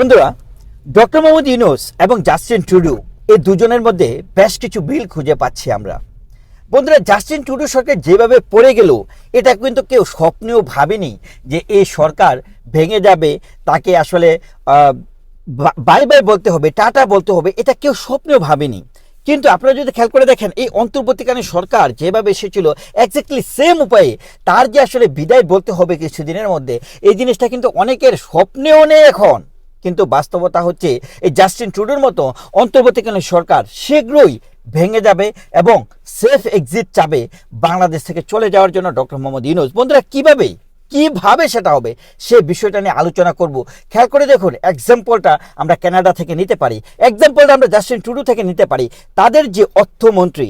বন্ধুরা, ডক্টর মোহাম্মদ ইউনুস এবং জাস্টিন টুডু এই দুজনের মধ্যে বেশ কিছু বিল খুঁজে পাচ্ছি আমরা। বন্ধুরা, জাস্টিন টুডু সরকার যেভাবে পড়ে গেল, এটা কিন্তু কেউ স্বপ্নেও ভাবেনি যে এই সরকার ভেঙে যাবে, তাকে আসলে বাই বাই বলতে হবে, টাটা বলতে হবে, এটা কেউ স্বপ্নেও ভাবেনি। কিন্তু আপনারা যদি খেয়াল করে দেখেন, এই অন্তর্বর্তীকালীন সরকার যেভাবে এসেছিল এক্স্যাক্টলি সেম উপায়ে তার যে আসলে বিদায় বলতে হবে কিছুদিনের মধ্যে, এই জিনিসটা কিন্তু অনেকের স্বপ্নেও নেই এখন। কিন্তু বাস্তবতা হচ্ছে এই জাস্টিন ট্রুডোর মতো অন্তর্বর্তীকালীন সরকার শীঘ্রই ভেঙে যাবে এবং সেফ এক্সিট চাবে বাংলাদেশ থেকে চলে যাওয়ার জন্য ডক্টর মোহাম্মদ ইউনুস। বন্ধুরা, কীভাবে কীভাবে সেটা হবে সে বিষয়টা নিয়ে আলোচনা করব। খেয়াল করে দেখুন এক্সাম্পলটা আমরা কানাডা থেকে নিতে পারি এক্সাম্পলটা আমরা জাস্টিন টুডু থেকে নিতে পারি। তাদের যে অর্থমন্ত্রী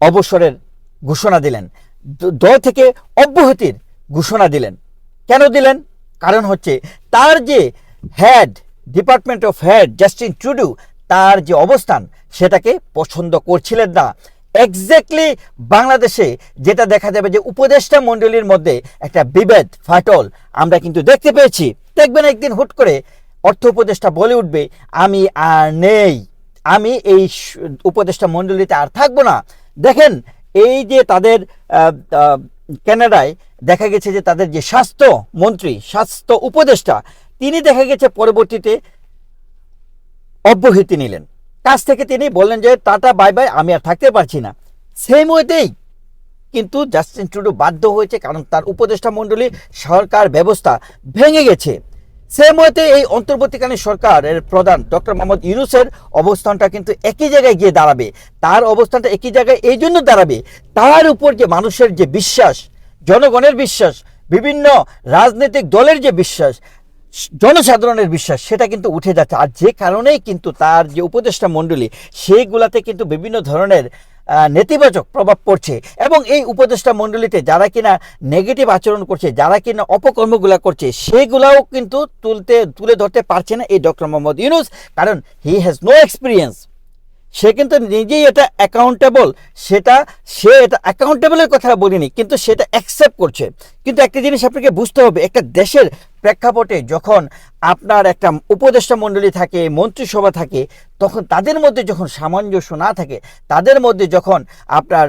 অবসরের ঘোষণা দিলেন দল থেকে অব্যাহতির ঘোষণা দিলেন। কেন দিলেন? কারণ হচ্ছে তার যে head department of head Justin Tudu তার যে অবস্থান, সেটাকে পছন্দ করছিলেন না। এক্স্যাক্টলি বাংলাদেশে যেটা দেখা যাবে যে উপদেষ্টা মণ্ডলীর মধ্যে একটা বিভেদ, ফাটল, আমরা কিন্তু দেখতে পেয়েছি। দেখবেন একদিন হুট করে অর্থ উপদেষ্টা বলে উঠবে, আমি আর নেই, আমি এই উপদেষ্টা মণ্ডলীতে আর থাকব না। দেখেন, এই যে তাদের কানাডায় দেখা গেছে যে তাদের যে স্বাস্থ্য মন্ত্রী, স্বাস্থ্য উপদেষ্টা তিনি দেখা গেছে পরবর্তীতে অব্যাহতি নিলেন। কাছ থেকে তিনি বললেন যে, টাটা, বাই বাই, আমি আর থাকতে পারছি না। সেম ওয়েতেই কিন্তু জাস্টিন ট্রুডো বাধ্য হয়েছে, কারণ তার উপদেষ্টা মণ্ডলী সরকার ব্যবস্থা ভেঙে গেছে। সেম ওয়েতে এই অন্তর্বর্তীকালীন সরকারের প্রধান ডক্টর মোহাম্মদ ইউনুসের অবস্থানটা কিন্তু একই জায়গায় গিয়ে দাঁড়াবে। তার অবস্থানটা একই জায়গায় এই জন্য দাঁড়াবে। তার উপর যে মানুষের যে বিশ্বাস, জনগণের বিশ্বাস, বিভিন্ন রাজনৈতিক দলের যে বিশ্বাস জনসাধারণের বিশ্বাস, সেটা কিন্তু উঠে যাচ্ছে। আর যে কারণেই কিন্তু তার যে উপদেষ্টা মণ্ডলী, সেইগুলাতে কিন্তু বিভিন্ন ধরনের নেতিবাচক প্রভাব পড়ছে। এবং এই উপদেষ্টা মণ্ডলীতে যারা কিনা নেগেটিভ আচরণ করছে, যারা কিনা অপকর্মগুলা করছে, সেগুলাও কিন্তু তুলতে, তুলে ধরতে পারছে না এই ডক্টর মোহাম্মদ ইউনুস। কারণ হি হ্যাজ নো এক্সপিরিয়েন্স সে কিন্তু নিজেই এটা অ্যাকাউন্টেবল সেটা সে এটা অ্যাকাউন্টেবলের কথা বলিনি, কিন্তু সেটা অ্যাকসেপ্ট করছে। কিন্তু একটা জিনিস আপনাকে বুঝতে হবে, একটা দেশের প্রেক্ষাপটে যখন আপনার একটা উপদেষ্টা মণ্ডলী থাকে, মন্ত্রিসভা থাকে, তখন তাদের মধ্যে যখন সামঞ্জস্য না থাকে, তাদের মধ্যে যখন আপনার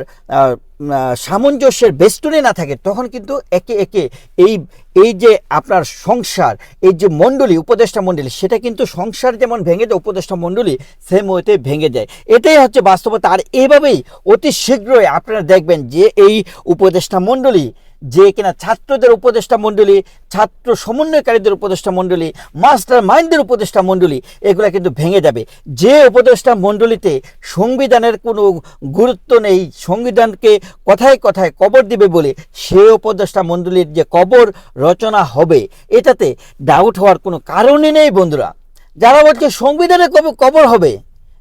সামঞ্জস্যের বেষ্টনে না থাকে, তখন কিন্তু একে একে এই এই যে আপনার সংসার, এই যে মণ্ডলী, উপদেষ্টা মণ্ডলী, সেটা কিন্তু সংসার যেমন ভেঙে দেয়, উপদেষ্টা মণ্ডলী সেম ওয়েতে ভেঙে যায় এটাই হচ্ছে বাস্তবতা। আর এভাবেই অতি শীঘ্রই আপনারা দেখবেন যে এই উপদেষ্টা মণ্ডলী যে কিনা ছাত্রদের উপদেষ্টা মণ্ডলী, ছাত্র সমন্বয়কারীদের উপদেষ্টা মণ্ডলী, মাস্টার মাইন্ডের উপদেষ্টা মণ্ডলী, এগুলো কিন্তু ভেঙে যাবে। যে উপদেষ্টা মণ্ডলীতে সংবিধানের কোনো গুরুত্ব নেই, সংবিধানকে কথায় কথায় কবর দিবে বলে সে উপদেষ্টা মণ্ডলীর যে কবর রচনা হবে, এটাতে ডাউট হওয়ার কোনো কারণই নেই বন্ধুরা। যারা বলছে সংবিধানের কবে কবর হবে,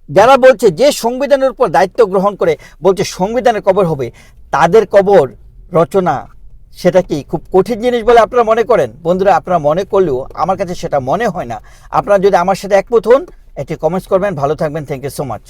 যারা বলছে যে সংবিধানের উপর দায়িত্ব গ্রহণ করে বলছে সংবিধানের কবর হবে, তাদের কবর রচনা সেটা কি খুব কঠিন জিনিস বলে আপনারা মনে করেন? বন্ধুরা, আপনারা মনে করলেও আমার কাছে সেটা মনে হয় না। আপনারা যদি আমার সাথে একমত হন, একটি কমেন্টস করবেন। ভালো থাকবেন। Thank you so much